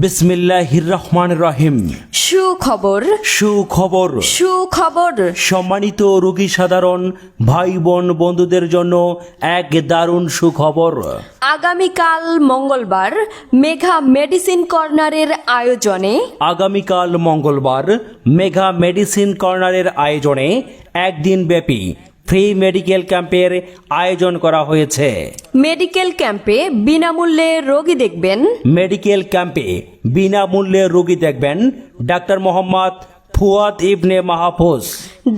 বিসমিল্লাহির রহমান রহিম। সুখবর। সুখবর। সুখবর। সম্মানিত রোগী সাধারণ ভাই বোন বন্ধুদের জন্য এক দারুণ সুখবর। আগামীকাল মঙ্গলবার মেঘা মেডিসিন কর্নারের আয়োজনে আগামীকাল মঙ্গলবার মেঘা মেডিসিন কর্নারের আয়োজনে একদিন ব্যাপী ফ্রি মেডিকেল ক্যাম্পের আয়োজন করা হয়েছে। মেডিকেল ক্যাম্পে বিনামূল্যে রোগী দেখবেন। মেডিকেল ক্যাম্পে বিনামূল্যে রোগী দেখবেন doctor Mohammad Fuad Ibne Mahfuz.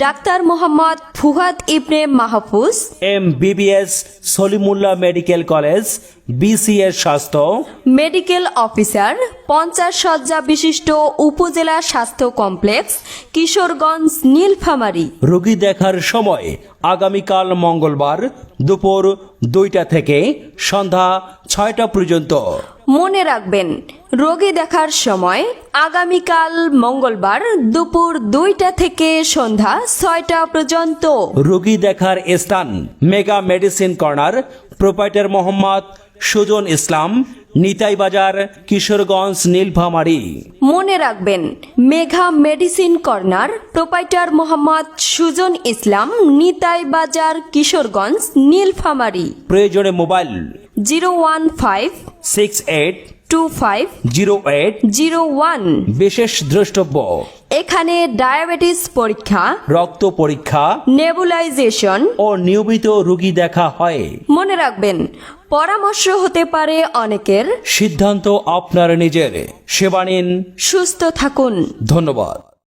Doctor Mohammad Fuhad Ibne Mahfuz. MBBS Salimullah medical college BCS স্বাস্থ্য। মেডিকেল অফিসার পঞ্চাশ শয্যা বিশিষ্ট উপজেলা স্বাস্থ্য কমপ্লেক্স কিশোরগঞ্জ নীলফামারী। রোগী দেখার সময় আগামীকাল মঙ্গলবার দুপুর দুইটা থেকে সন্ধ্যা ছয়টা পর্যন্ত। মনে রাখবেন রোগী দেখার সময় আগামীকাল মঙ্গলবার দুপুর দুইটা থেকে সন্ধ্যা ছয়টা পর্যন্ত। রোগী দেখার স্থান mega medicine corner proprietor Mohammad Sujan Islam Nitai Bazar Kishoreganj Nilphamari. মনে রাখবেন mega medicine corner proprietor Mohammad Sujan Islam Nitai Bazar Kishoreganj Nilphamari. প্রয়োজনে mobile zero one five six eight two five zero eight zero one. বিশেষ দ্রষ্টব্য। এখানে diabetes পরীক্ষা রক্ত পরীক্ষা nebulisation ও নিয়মিত রোগী দেখা হয়। মনে রাখবেন পরামর্শ হতে পারে অনেকের। সিদ্ধান্ত আপনার নিজের। সেবা নিন। সুস্থ থাকুন। ধন্যবাদ।